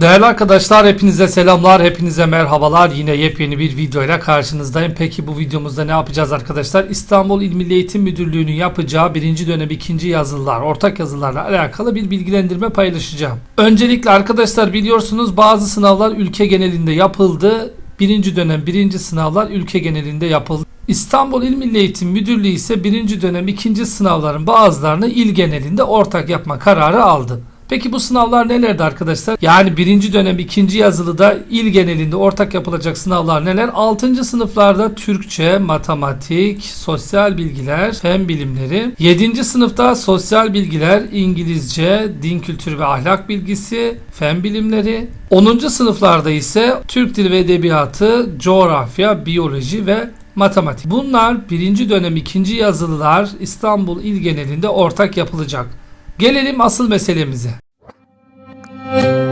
Değerli arkadaşlar hepinize selamlar, hepinize merhabalar. Yine yepyeni bir videoyla karşınızdayım. Peki bu videomuzda ne yapacağız arkadaşlar? İstanbul İl Milli Eğitim Müdürlüğü'nün yapacağı birinci dönem ikinci yazılılar, ortak yazılarla alakalı bir bilgilendirme paylaşacağım. Öncelikle arkadaşlar biliyorsunuz bazı sınavlar ülke genelinde yapıldı. Birinci dönem birinci sınavlar ülke genelinde yapıldı. İstanbul İl Milli Eğitim Müdürlüğü ise birinci dönem ikinci sınavların bazılarını il genelinde ortak yapma kararı aldı. Peki bu sınavlar nelerdi arkadaşlar? Yani birinci dönem ikinci yazılıda il genelinde ortak yapılacak sınavlar neler? 6. sınıflarda Türkçe, matematik, sosyal bilgiler, fen bilimleri. 7. sınıfta sosyal bilgiler, İngilizce, din kültürü ve ahlak bilgisi, fen bilimleri. 10. sınıflarda ise Türk Dili ve Edebiyatı, coğrafya, biyoloji ve matematik. Bunlar birinci dönem ikinci yazılılar İstanbul il genelinde ortak yapılacak. Gelelim asıl meselemize. thank you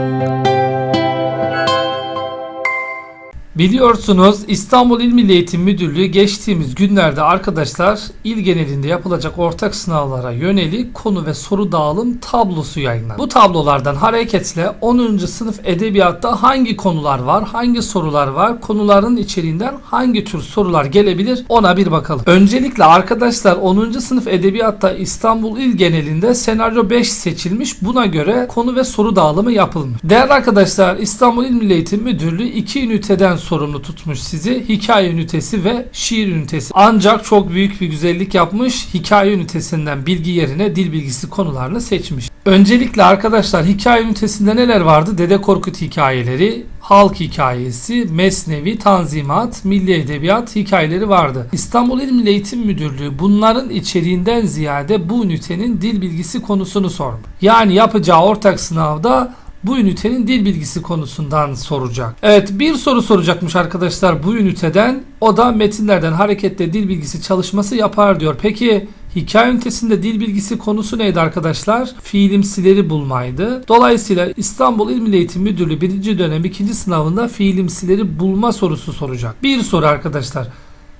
Biliyorsunuz İstanbul İl Milli Eğitim Müdürlüğü geçtiğimiz günlerde arkadaşlar il genelinde yapılacak ortak sınavlara yönelik konu ve soru dağılım tablosu yayınladı. Bu tablolardan hareketle 10. sınıf edebiyatta hangi konular var, hangi sorular var, konuların içeriğinden hangi tür sorular gelebilir ona bir bakalım. Öncelikle arkadaşlar 10. sınıf edebiyatta İstanbul il genelinde senaryo 5 seçilmiş. Buna göre konu ve soru dağılımı yapılmış. Değerli arkadaşlar İstanbul İl Milli Eğitim Müdürlüğü 2 üniteden sorumlu tutmuş sizi. Hikaye ünitesi ve şiir ünitesi. Ancak çok büyük bir güzellik yapmış. Hikaye ünitesinden bilgi yerine dil bilgisi konularını seçmiş. Öncelikle arkadaşlar hikaye ünitesinde neler vardı? Dede Korkut hikayeleri, halk hikayesi, mesnevi, tanzimat, milli edebiyat hikayeleri vardı. İstanbul İl Eğitim Müdürlüğü bunların içeriğinden ziyade bu ünitenin dil bilgisi konusunu sormuş. Yani yapacağı ortak sınavda bu ünitenin dil bilgisi konusundan soracak. Evet bir soru soracakmış arkadaşlar bu üniteden. O da metinlerden hareketle dil bilgisi çalışması yapar diyor. Peki hikaye ünitesinde dil bilgisi konusu neydi arkadaşlar? Fiilimsileri bulmaydı. Dolayısıyla İstanbul İl Milli Eğitim Müdürlüğü 1. dönem 2. sınavında fiilimsileri bulma sorusu soracak. Bir soru arkadaşlar.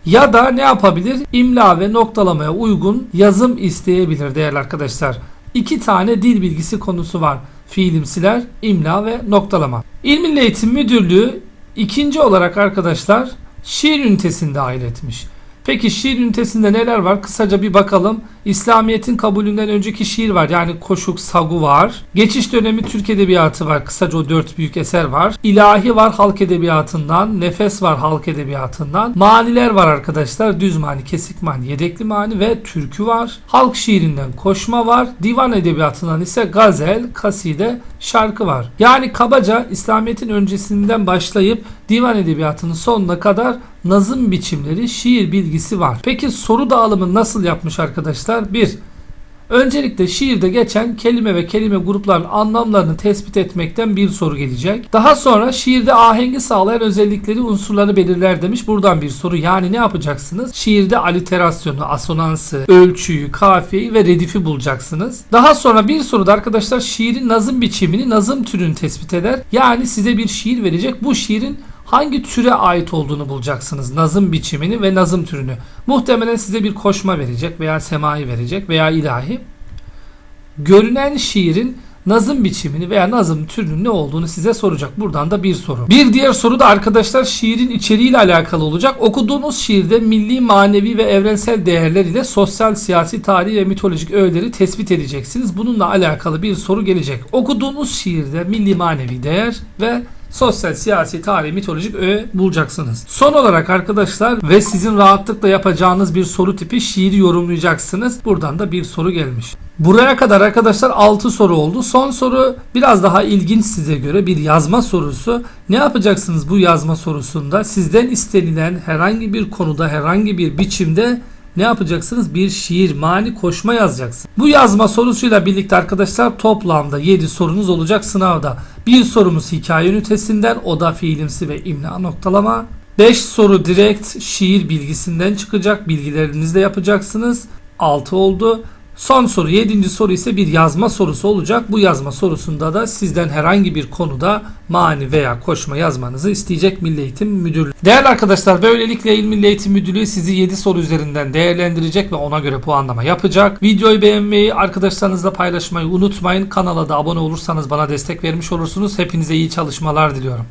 Ya da ne yapabilir? İmla ve noktalamaya uygun yazım isteyebilir değerli arkadaşlar. İki tane dil bilgisi konusu var fiilimsiler, imla ve noktalama. İl Milli Eğitim Müdürlüğü ikinci olarak arkadaşlar şiir ünitesini dahil etmiş. Peki şiir ünitesinde neler var? Kısaca bir bakalım. İslamiyet'in kabulünden önceki şiir var. Yani Koşuk, Sagu var. Geçiş dönemi Türk Edebiyatı var. Kısaca o dört büyük eser var. İlahi var halk edebiyatından. Nefes var halk edebiyatından. Maniler var arkadaşlar. Düz mani, kesik mani, yedekli mani ve türkü var. Halk şiirinden koşma var. Divan edebiyatından ise gazel, kaside, şarkı var. Yani kabaca İslamiyet'in öncesinden başlayıp divan edebiyatının sonuna kadar nazım biçimleri, şiir bilgisi var. Peki soru dağılımı nasıl yapmış arkadaşlar? 1. Öncelikle şiirde geçen kelime ve kelime gruplarının anlamlarını tespit etmekten bir soru gelecek. Daha sonra şiirde ahengi sağlayan özellikleri unsurları belirler demiş. Buradan bir soru. Yani ne yapacaksınız? Şiirde aliterasyonu, asonansı, ölçüyü, kafiyeyi ve redifi bulacaksınız. Daha sonra bir soruda arkadaşlar şiirin nazım biçimini, nazım türünü tespit eder. Yani size bir şiir verecek. Bu şiirin hangi türe ait olduğunu bulacaksınız. Nazım biçimini ve nazım türünü. Muhtemelen size bir koşma verecek veya semai verecek veya ilahi. Görünen şiirin nazım biçimini veya nazım türünün ne olduğunu size soracak. Buradan da bir soru. Bir diğer soru da arkadaşlar şiirin içeriğiyle alakalı olacak. Okuduğunuz şiirde milli, manevi ve evrensel değerler ile sosyal, siyasi, tarihi ve mitolojik öğeleri tespit edeceksiniz. Bununla alakalı bir soru gelecek. Okuduğunuz şiirde milli, manevi değer ve sosyal, siyasi, tarihi, mitolojik öğe bulacaksınız. Son olarak arkadaşlar ve sizin rahatlıkla yapacağınız bir soru tipi şiiri yorumlayacaksınız. Buradan da bir soru gelmiş. Buraya kadar arkadaşlar 6 soru oldu. Son soru biraz daha ilginç size göre bir yazma sorusu. Ne yapacaksınız bu yazma sorusunda? Sizden istenilen herhangi bir konuda, herhangi bir biçimde ne yapacaksınız? Bir şiir, mani, koşma yazacaksınız. Bu yazma sorusuyla birlikte arkadaşlar toplamda 7 sorunuz olacak sınavda. Bir sorumuz hikaye ünitesinden, o da fiilimsi ve imla noktalama. 5 soru direkt şiir bilgisinden çıkacak. Bilgilerinizle yapacaksınız. 6 oldu. Son soru 7. soru ise bir yazma sorusu olacak. Bu yazma sorusunda da sizden herhangi bir konuda mani veya koşma yazmanızı isteyecek Milli Eğitim Müdürlüğü. Değerli arkadaşlar böylelikle İl Milli Eğitim Müdürlüğü sizi 7 soru üzerinden değerlendirecek ve ona göre puanlama yapacak. Videoyu beğenmeyi, arkadaşlarınızla paylaşmayı unutmayın. Kanala da abone olursanız bana destek vermiş olursunuz. Hepinize iyi çalışmalar diliyorum.